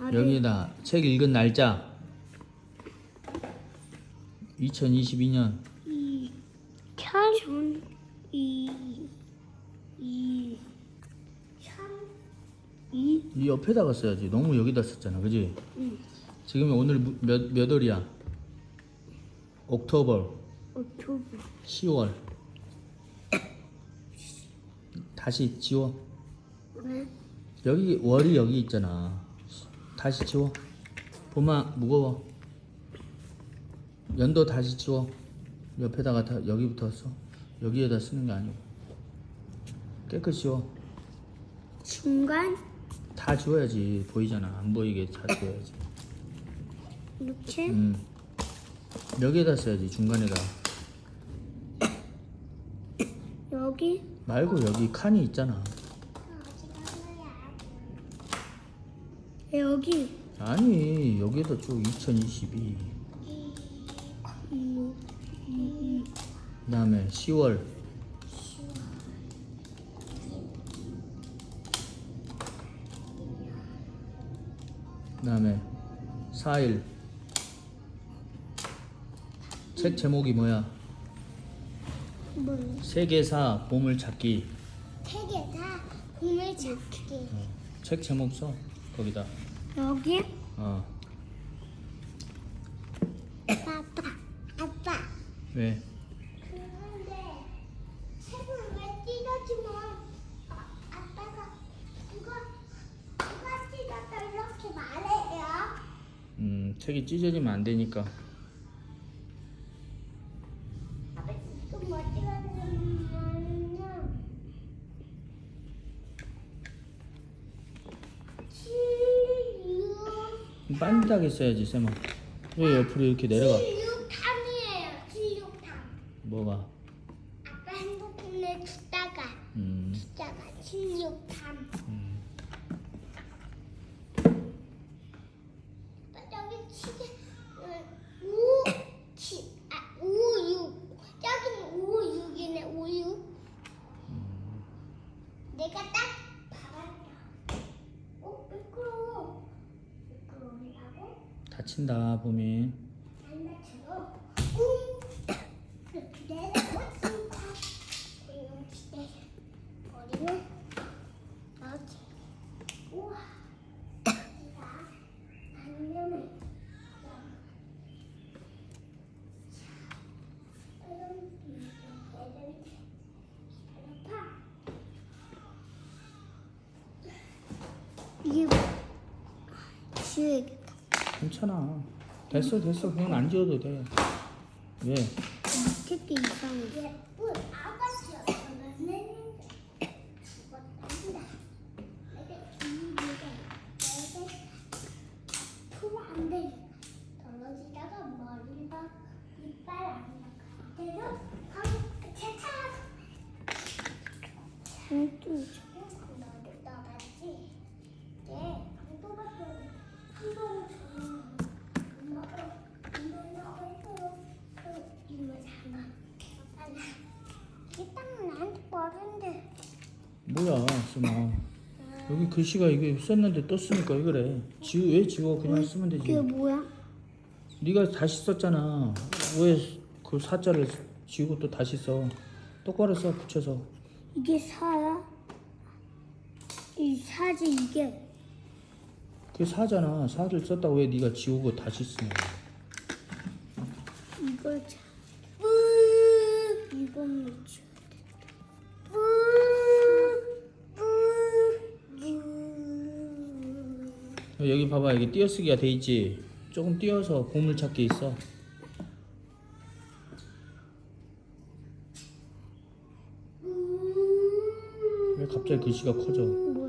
여기다 책 읽은 날짜. 2022년. 이, 천, 이, 이, 천, 이, 이 옆에다가 써야지. 너무 여기다 썼잖아. 그지? 응. 지금 오늘 무- 몇, 몇 월이야? 옥토버. 오토브, 10월. 다시 지워. 왜? 여기 월이 여기 있잖아 다시 지워. 봄아 무거워. 연도 다시 지워. 옆에다가 다 여기부터 써. 여기에다 쓰는 게 아니고. 깨끗이 지워. 중간, 다 지워야지. 보이잖아. 안 보이게 다 지워야지. 이렇게, 음. 여기에다 써야지 중간에다. 여기, 말고 여기 칸이 있잖아 여기, 아니 여기에다 쭉 2022 이, 이, 이, 그 다음에 10월. 그 다음에 4일. 책 제목이 뭐야? 뭐, 세계사 보물 찾기. 세개다 공을 잡기. 책 제목 써 거기다 여기, 어 아빠, 아빠. 왜? 그런데 책을 왜 찢어지면 아, 아빠가 누가 누가 찢었다 이렇게 말해요? 음 책이 찢어지면 안 되니까 반듯하게 써야지 쌤아 왜 옆으로 이렇게 내려가 치유탐이에요. 치유탐. 뭐가? 아빠 핸드폰에 두다가 음, 두다가 치유탐. 음. 저기 치즈 우, 치, 아, 우유. 저기는 우유이네 우유. 내가 딱 봐봤다. 어, 미끄러워. 미끄러운다고? 다친다 봄이. 꿍. 내려왔습니다. 이렇게 버리 괜찮아 됐어 됐어 그건 안 지워도 돼 왜? 특히 이상해. 예쁜 아가씨였었는데 죽었단다. 내가 이유가 내가 앞으로 안 돼. 떨어지다가 머리가 이빨 안 나가. 그래서 제차 장도 너를 떠났지. 네, 장도 봤더니 한동을 주는 엄마가 이걸 넣어서 이걸 담아. 아나 이 땅은 나한테 버린데. 뭐야 쌤아 여기 글씨가 이게 썼는데 또 쓰니까 왜 그래? 지우 왜 지워? 그냥 쓰면 되지. 이게 뭐야? 네가 다시 썼잖아. 왜 그 사자를 지우고 또 다시 써? 똑바로 써 붙여서. 이게 사야? 이 사지 이게. 그게 사잖아. 사를 썼다고 왜 네가 지우고 다시 쓰냐. 이걸 자. 뿌 이건 묻혀. 여기 봐봐 여기 띄어쓰기가 돼 있지? 조금 띄어서 보물 찾기 있어. 왜 갑자기 글씨가 커져 몰라.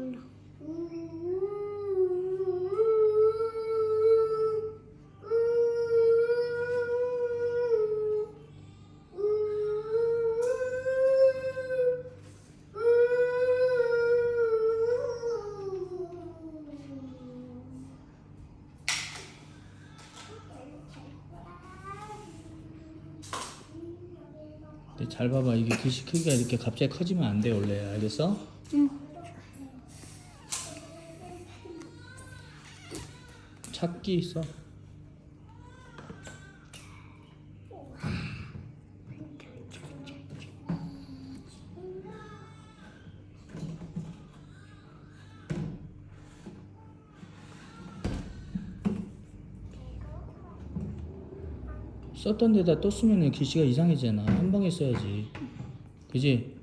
근데 잘 봐봐 이게 글씨 크기가 이렇게 갑자기 커지면 안 돼 원래 알겠어? 응. 찾기 있어. 썼던 데다 또 쓰면 글씨가 이상해지잖아. 한 방에 써야지. 그지?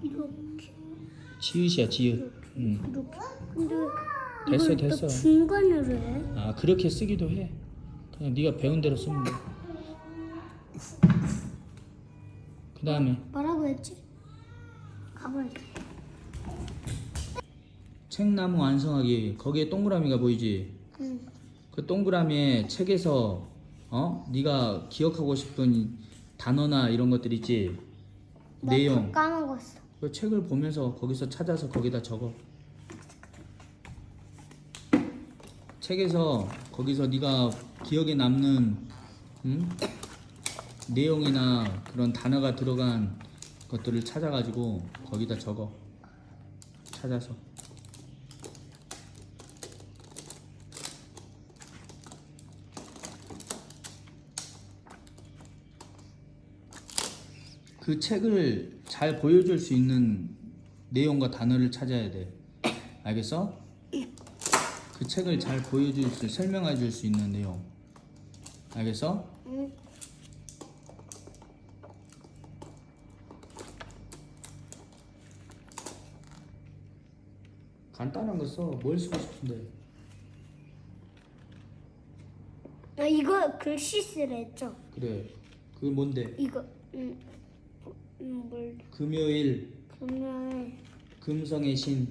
이렇게 지읒이야, 지읒. 응. 이렇게. 근데 됐어, 이걸 됐어. 또 중간으로 해. 아, 그렇게 쓰기도 해. 그냥 네가 배운 대로 쓰면 돼. 그 다음에 뭐라고 했지? 가봐야지. 책나무 완성하기. 거기에 동그라미가 보이지? 응. 그 동그라미에 책에서 어? 네가 기억하고 싶은 단어나 이런 것들 있지? 나 내용. 다 까먹었어. 그 책을 보면서 거기서 찾아서 거기다 적어. 책에서 거기서 네가 기억에 남는 음? 내용이나 그런 단어가 들어간 것들을 찾아가지고 거기다 적어. 찾아서. 그 책을 잘 보여줄 수 있는 내용과 단어를 찾아야 돼. 알겠어? 그 책을 잘 보여줄 수, 설명해 줄 수 있는 내용. 알겠어? 응. 간단한 거 써. 뭘 쓰고 싶은데. 아 이거 글씨 쓰랬죠? 그래. 그게 뭔데? 이거 음, 음, 뭘 금요일, 그러면 금성의 신.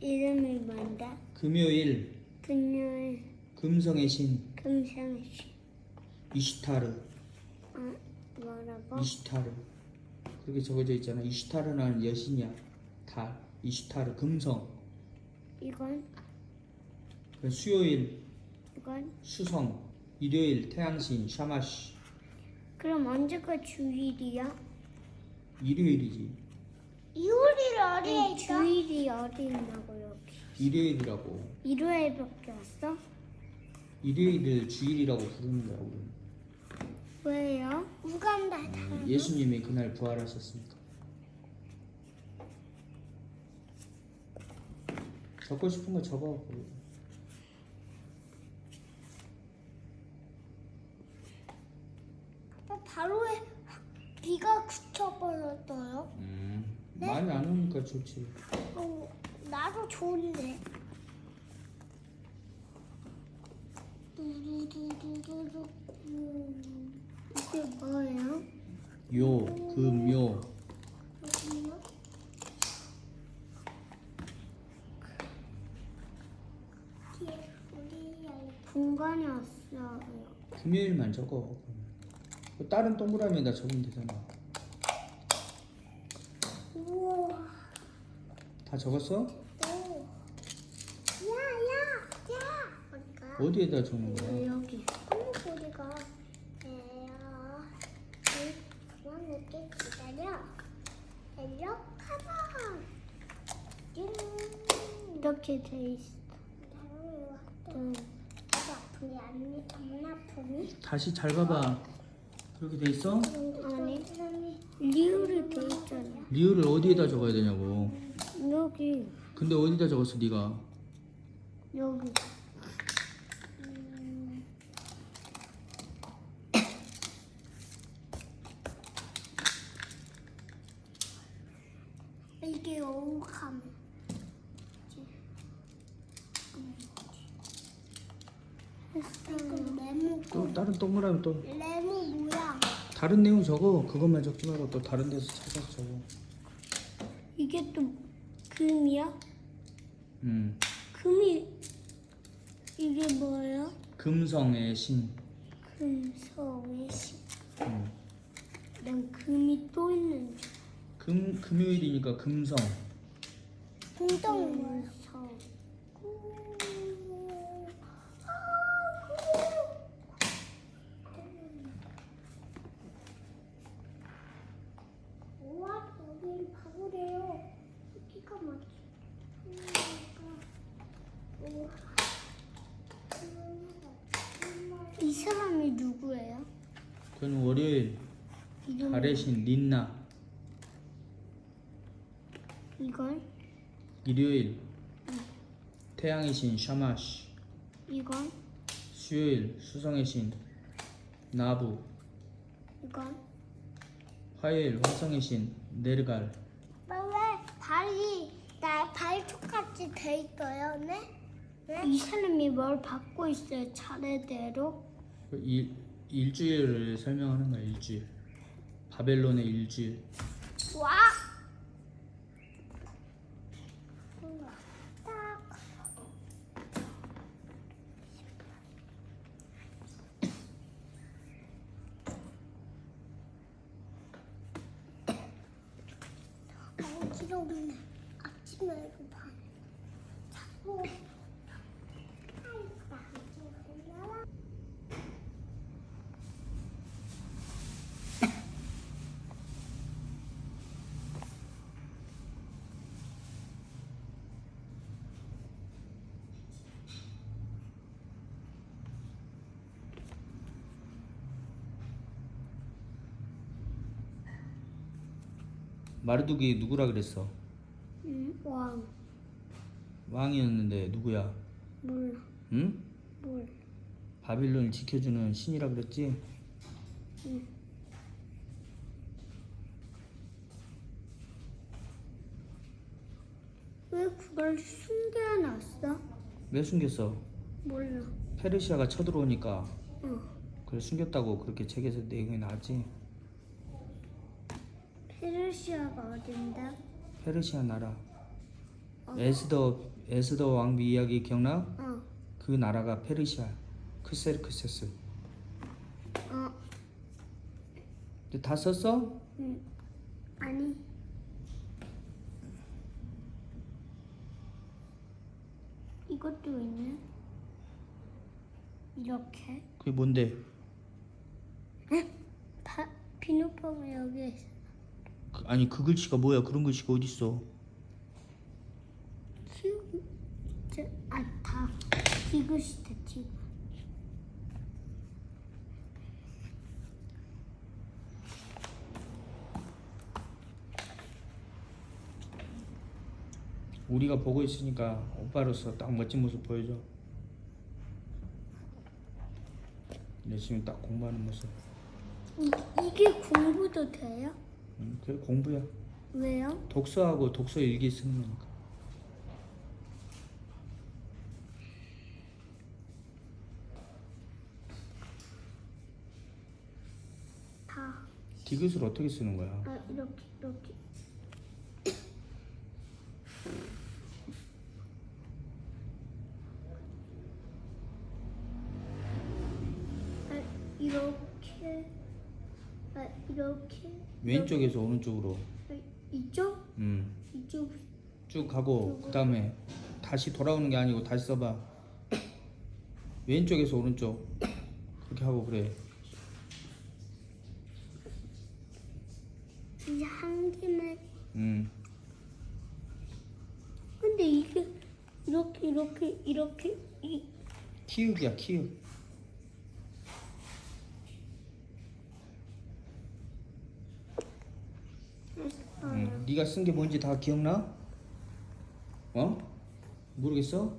이름이 뭔데? 금요일, 금요일 금성의 신. 금상시 이시타르. 어 뭐라고? 이시타르. 그렇게 적어져 있잖아. 이시타르는 여신이야. 달. 이시타르. 금성. 이건 그 수요일, 이건 수성. 일요일, 태양신, 샤마시. 그럼 언제가 주일이야? 일요일이지. 일요일 어디에 있어? 주일이 어디 있나고 여기 일요일이라고. 일요일밖에 없어? 일요일을 주일이라고 부르는 거라고. 왜요? 누가 나 음, 예수님이 그날 부활하셨으니까. 적고 싶은 거 적어. 바로에 비가 그쳐버렸어요. 음, 많이 안 오니까 좋지. 어, 나도 좋은데. 두두두두두두. 음, 이게 뭐예요? 요, 금, 요. 9mm만 적어 그러면. 다른 동그라미에다 적으면 되잖아 우와. 다 적었어? 네. 야, 야, 야. 뭘까? 어디에다 적는 거야? 여기. 엄마 소리가. 기다려. 달려가봐. 이렇게 돼 있어. 응. 다시 잘 봐봐. 그렇게 돼 있어? 아니. 리을이 돼 있잖아. 리을을 어디에다 적어야 되냐고. 여기, 근데 어디다 적었어, 네가? 여기. 이게 오감. 레모 또 다른 동그라미 또 레모 모양. 다른 내용 적어. 그것만 적지 말고 또 다른 데서 찾아서 적어. 이게 또 금이야? 음. 금이 이게 뭐예요? 금성의 신. 금성의 시. 음. 난 금이 또 있는 줄. 금 금요일이니까 금성. 금덩이 뭐 야? 그건 월요일 이름 달의 신 린나. 이건? 일요일 태양의 신 샤마시. 이건? 수요일 수성의 신 나부. 이건? 화요일 화성의 신 네르갈. 왜 발이 나 발톱같이 돼 있어요, 네? 이 사람이 뭘 받고 있어요, 차례대로? 그 일, 일주일을 설명하는 거야 일주일 바벨론의 일주일 와! 없네. 아침에 이거 봐. 자꾸. 마르둑이 누구라 그랬어 응, 왕. 왕이었는데 누구야 몰라, 응? 몰라. 바빌론을 지켜주는 신이라 그랬지 응. 왜 그걸 숨겨놨어? 왜 숨겼어 몰라. 페르시아가 쳐들어오니까 응. 그걸 숨겼다고 그렇게 책에서 내용이 나왔지 페르시아가 어딘데? 페르시아 나라 에스더 에스더 왕비 이야기 기억나? 어, 그 나라가 페르시아 크세르크세스 어, 근데 다 썼어? 응. 아니. 이것도 있네. 이렇게. 그게 뭔데? 다 비누방울 여기에 있어. 그- 아니 그 글씨가 뭐야 그런 글씨가 어딨어 티그, 저, 아, 다 티그시다 티그. 우리가 보고 있으니까 오빠로서 딱 멋진 모습 보여줘 열심히 딱 공부하는 모습 이, 이게 공부도 돼요? 응, 그래 공부야 왜요? 독서하고 독서 일기 쓰는 거니까 다. 디귿을 어떻게 쓰는 거야? 아, 이렇게 이렇게. 아, 이렇게. 아, 이렇게. 왼쪽에서 오른쪽으로. 아, 이쪽? 음, 이쪽. 쭉 가고 그 다음에 다시 돌아오는 게 아니고 다시 써봐. 왼쪽에서 오른쪽. 그렇게 하고 그래. 이제 한 김에. 음, 근데 이게 이렇게 이렇게 이렇게 이 키읔이야 키읔 음, 네가 쓴 게 뭔지 다 기억나? 어? 모르겠어?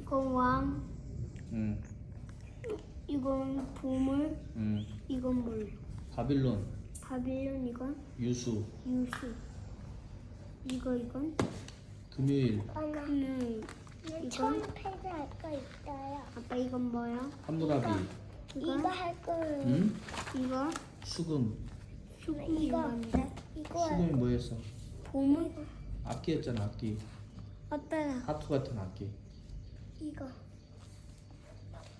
이건 왕, 응, 이건 보물, 응. 이건 물. 바빌론, 바빌론 이건 유수, 유수. 이거 이건 금요일, 는 이건 패드할 거 있어요. 아빠 이건 뭐야? 함무라비, 이건 이거 할 거예요. 응? 이거 수금. 수금이 이거. 이거 수금이 뭐였어? 보물? 악기였잖아 악기. 아빠 하투 같은 악기. 이거